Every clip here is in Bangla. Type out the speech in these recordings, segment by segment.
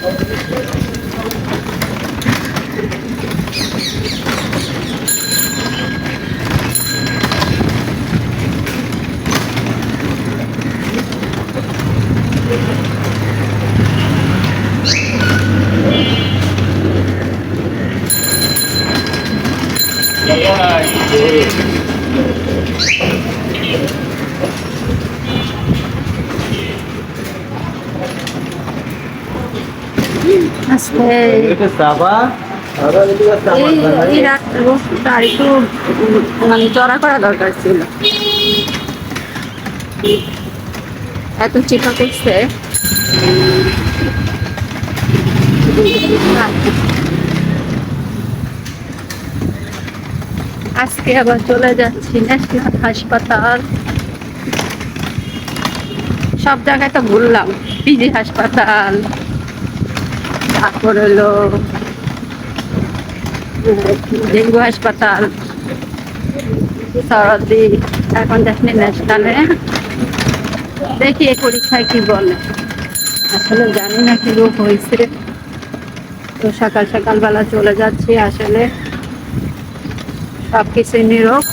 Bye. আজকে এই এই একটু মানে চড়া করা দরকার ছিল। এত চিপা করছে আজকে আবার চলে যাচ্ছি ন্যাশনাল হাসপাতাল সব জায়গায় তো ঘুরলাম পিজি হাসপাতাল তারপর হলো, ডেঙ্গু হাসপাতাল, সরদি, এখন যাচ্ছি ন্যাশনালে দেখি এই পরীক্ষায় কি বলে। আসলে জানি না কি রোগ হয়েছে। তো সকাল সকালবেলা চলে যাচ্ছি আসলে। সব কিছুই নিরোগ।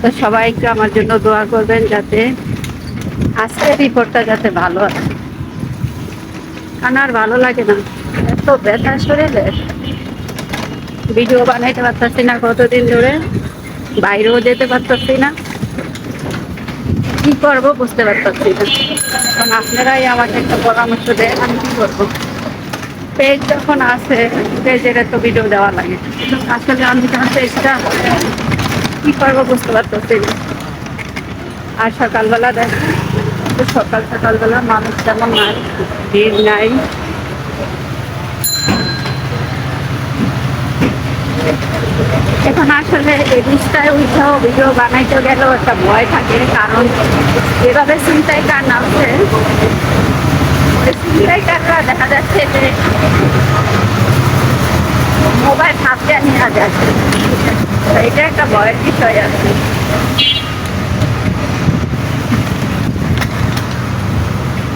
তো সবাই একটু আমার জন্য দোয়া করবেন যাতে আজকের রিপোর্টটা যাতে ভালো আসে। কারণ আর ভালো লাগে না। এত ব্যথা শরীরে। ভিডিও বানাইতে পারতেছি না কতদিন ধরে। বাইরেও যেতে পারতেছি না। কি করব বুঝতে পারতেছি না। কারণ আপনারাই আমাকে একটা পরামর্শ দেন, আমি কি করব? পেজ যখন আসে পেজের তো ভিডিও দেওয়া লাগে। আসলে আমি যখন পেজটা কি করব বুঝতে পারতেছি না। আর সকালবেলা দেখ তো সকাল সকালবেলা মানুষ তেমন নাই, ভিড় নাই। এখন আসলে এই রিস্তায় উঠেও ভিডিও বানাইতে গেলেও একটা ভয় থাকে, কারণ এভাবে চিন্তায় কার নামছে চিন্তায় কাররা দেখা যাচ্ছে যে মোবাইল হাতে নেওয়া যাচ্ছে। এটা একটা ভয়ের বিষয় আছে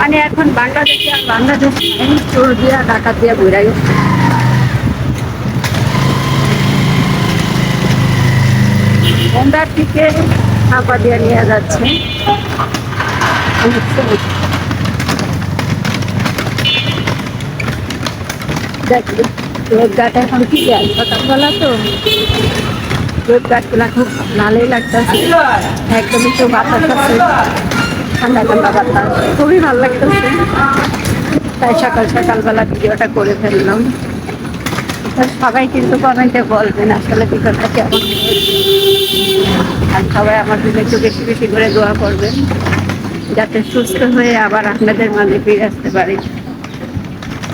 মানে এখন বাংলাদেশে আর বাংলাদেশ চোর দিয়া, ডাকাত দিয়া ঘুরাই বন্দার থেকে চাপা দিয়ে নিয়ে যাচ্ছে। সময়। দেখ এখন কি যায় সকালবেলা তো রোদগাটগুলা খুব ভালোই লাগতেছে। একদম একটু বাতাস ঠান্ডা ঠান্ডা বাতাস। খুবই ভালো লাগতেছে। তাই সকাল সকালবেলা ভিডিওটা করে ফেললাম। সবাই কিন্তু কমেন্টে বলবেন আসলে ভিডিওটা কেমন আর সবাই আমার জন্য একটু বেশি বেশি করে দোয়া করবেন, যাতে সুস্থ হয়ে আবার আপনাদের মাঝে ফিরে আসতে পারি।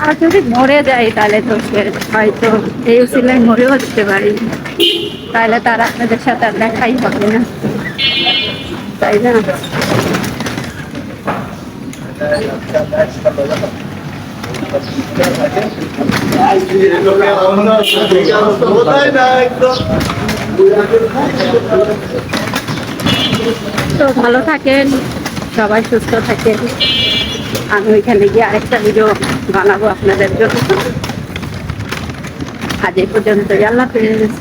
আর যদি মরে যাই, তাহলে তো সে হয়তো এই উসিলায় মরেও যেতে পারি। তাহলে তার আপনাদের সাথে আর দেখাই হবে না। তাই না? তো ভালো থাকেন, সবাই সুস্থ থাকেন। আমি ওইখানে গিয়ে আরেকটা ভিডিও বানাবো আপনাদের জন্য। আজ এই পর্যন্ত আল্লাহ হাফেজ।